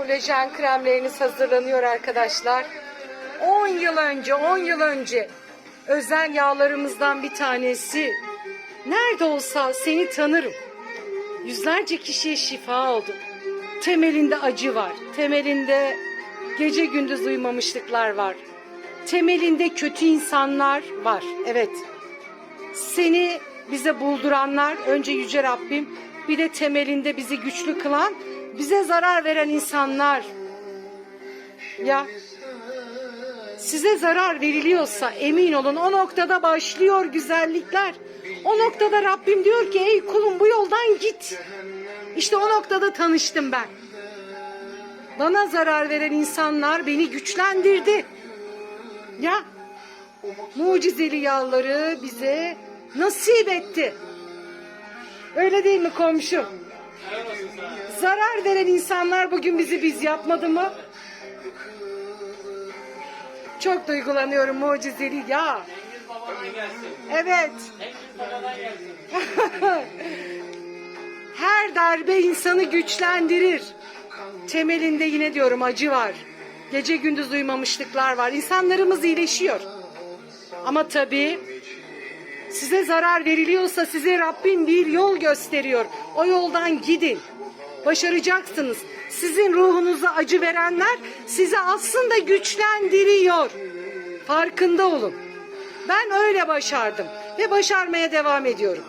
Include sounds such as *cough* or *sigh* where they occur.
Kolajen kremleriniz hazırlanıyor arkadaşlar. 10 yıl önce, 10 yıl önce özel yağlarımızdan bir tanesi. Nerede olsa seni tanırım. Yüzlerce kişiye şifa oldu. Temelinde acı var. Temelinde gece gündüz uyumamışlıklar var. Temelinde kötü insanlar var. Evet. Seni bize bulduranlar önce yüce Rabbim bir de temelinde bizi güçlü kılan bize zarar veren insanlar. Ya size zarar veriliyorsa emin olun o noktada başlıyor güzellikler. O noktada Rabbim diyor ki ey kulum bu yoldan git. İşte o noktada tanıştım ben. Bana zarar veren insanlar beni güçlendirdi. Ya mucizeli yağları bize nasip etti. Öyle değil mi komşu? Zarar veren insanlar bugün bizi biz yapmadı mı? Çok duygulanıyorum mucizeli ya. Evet. *laughs* Her darbe insanı güçlendirir. Temelinde yine diyorum acı var. Gece gündüz uyumamışlıklar var. İnsanlarımız iyileşiyor. Ama tabii size zarar veriliyorsa size Rabbim bir yol gösteriyor. O yoldan gidin. Başaracaksınız. Sizin ruhunuza acı verenler sizi aslında güçlendiriyor. Farkında olun. Ben öyle başardım ve başarmaya devam ediyorum.